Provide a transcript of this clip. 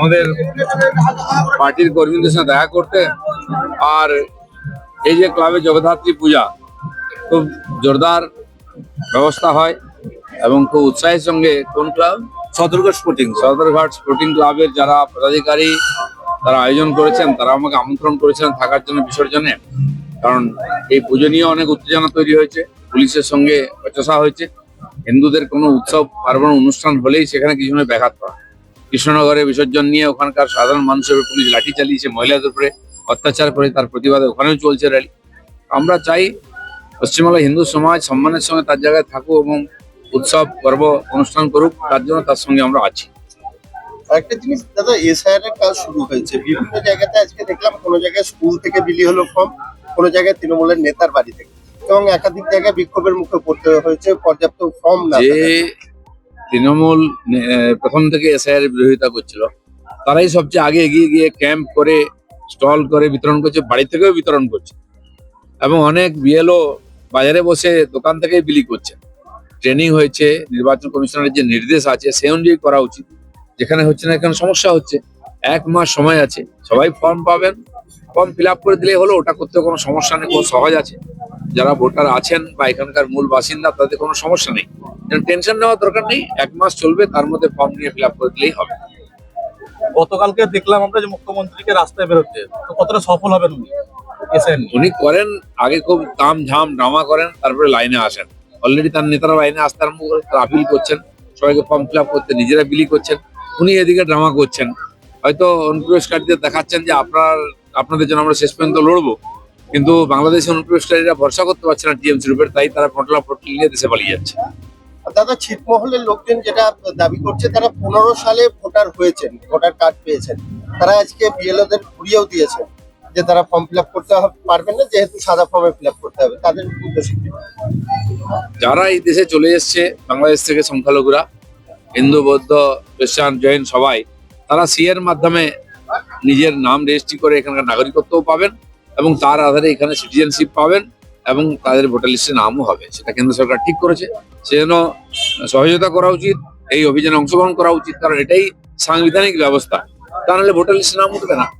আমাদের পার্টির কর্মীদের সাথে দেখা করতে আর এই যে ক্লাবে জগদ্ধাত্রী পূজা খুব জোরদার ব্যবস্থা হয় এবং খুব উৎসাহের সঙ্গে কোন club? Sadarghat sporting Sadarghat sporting ক্লাবের যারা পদাধিকারী তারা আয়োজন করেছেন তারা আমাকে আমন্ত্রণ করেছিলেন থাকার জন্য বিসর্জনে। কারণ এই পুজো নিয়ে অনেক উত্তেজনা তৈরি হয়েছে পুলিশের সঙ্গে বচসা হয়েছে। হিন্দুদের কোনো উৎসব পার্বণ অনুষ্ঠান হলেই সেখানে কিছু ব্যাঘাত করা কৃষ্ণনগরে বিসর্জন নিয়ে ওখানকার সাধারণ মানুষের পুলিশ লাঠি চালিয়েছে মহিলাদের উপরে অত্যাচার করে তার প্রতিবাদে ওখানেও চলছে র্যালি আমরা চাই পশ্চিমবাংলা হিন্দু সমাজ সম্মানের সঙ্গে তার জায়গায় থাকুক এবং উৎসব পর্ব অনুষ্ঠান করুক তার জন্য তার সঙ্গে আমরা আছি। আরেকটা জিনিস দাদা এসআইআর এর কাজ শুরু হয়েছে। বিভিন্ন জায়গাতে আজকে দেখলাম কোনো জায়গায় স্কুল থেকে বিলি হলো ফর্ম কোনো জায়গায় তৃণমূলের নেতার বাড়ি থেকে। এবং একাধিক জায়গায় বিক্ষোভের মুখে পড়তে হয়েছে পর্যাপ্ত ফর্ম না। তৃণমূল প্রথম থেকে এসআইআর বিরোধিতা করছিল। তারাই সবচেয়ে আগে এগিয়ে গিয়ে ক্যাম্প করে, স্টল করে বিতরণ করছে, বাড়ি থেকেও বিতরণ করছে। এবং অনেক বিএলও বাজারে বসে দোকান থেকে বিলি করছে। ট্রেনিং হয়েছে, নির্বাচন কমিশনের যে নির্দেশ আছে, সে অনুযায়ী করা উচিত। যেখানে হচ্ছে না এখানে সমস্যা হচ্ছে, এক মাস সময় আছে। সবাই ফর্ম পাবেন ফর্ম ফিল করে দিলে হলো, ওটা করতে কোনো সমস্যা নেই খুব সহজ আছে। যারা ভোটার আছেন বা এখানকার মূল বাসিন্দা, তাদের কোনো সমস্যা নেই। টেনশন নেওয়ার দরকার নেই এক মাস চলবে তার মধ্যে ফর্ম নিয়ে ফিল আপ করে দিলেই হবে। গতকালকে দেখলাম আমরা যে মুখ্যমন্ত্রীকে রাস্তায় বেরোতে তো কতটা সফল হবেন উনি? উনি করেন আগে খুব তাম ঝাম ড্রামা করেন তারপরে লাইনে আসেন। অলরেডি তার নেতারা লাইনে আসতে আরম্ভ করে তারা আপিল করছেন সবাইকে ফর্ম ফিল আপ করতে নিজেরা বিলি করছেন উনি এদিকে ড্রামা করছেন। হয়তো অনুপ্রবেশকারীদের দেখাচ্ছেন যে আপনার আপনাদের জন্য আমরা শেষ পর্যন্ত লড়বো কিন্তু বাংলাদেশের অনুপ্রবেশকারীরা ভরসা করতে পারছে না টিএমসি রূপের তাই তারা পটলা পটলি নিয়ে দেশে পালিয়ে যাচ্ছে। দাদা ছিটমহলের লোকজন যেটা দাবি করছে, তারা পনেরো সালে ভোটার হয়েছেন, ভোটার কার্ড পেয়েছেন। তারা আজকে বিএলওদের ঘুরিয়েও দিয়েছেন যে তারা ফর্ম ফিল করতে পারবেন না, যেহেতু সাদা ফর্মে ফিল করতে হবে। তাদের উদ্দেশ্যে যারা এই দেশে চলে এসছে, বাংলাদেশ থেকে সংখ্যালঘুরা, হিন্দু, বৌদ্ধ, খ্রিস্টান, জৈন সবাই, তারা সি এর মাধ্যমে নিজের নাম রেজিস্ট্রি করে এখানকার নাগরিকত্বও পাবেন এবং তার আধারে এখানে সিটিজেনশিপ পাবেন। এবং তাদের ভোটার লিস্টে নামও হবে। সেটা কেন্দ্র সরকার ঠিক করেছে। সেজন্য সহযোগিতা করা উচিত, এই অভিযানে অংশগ্রহণ করা উচিত, কারণ এটাই সাংবিধানিক ব্যবস্থা। তা নাহলে ভোটার লিস্টে নাম উঠবে না।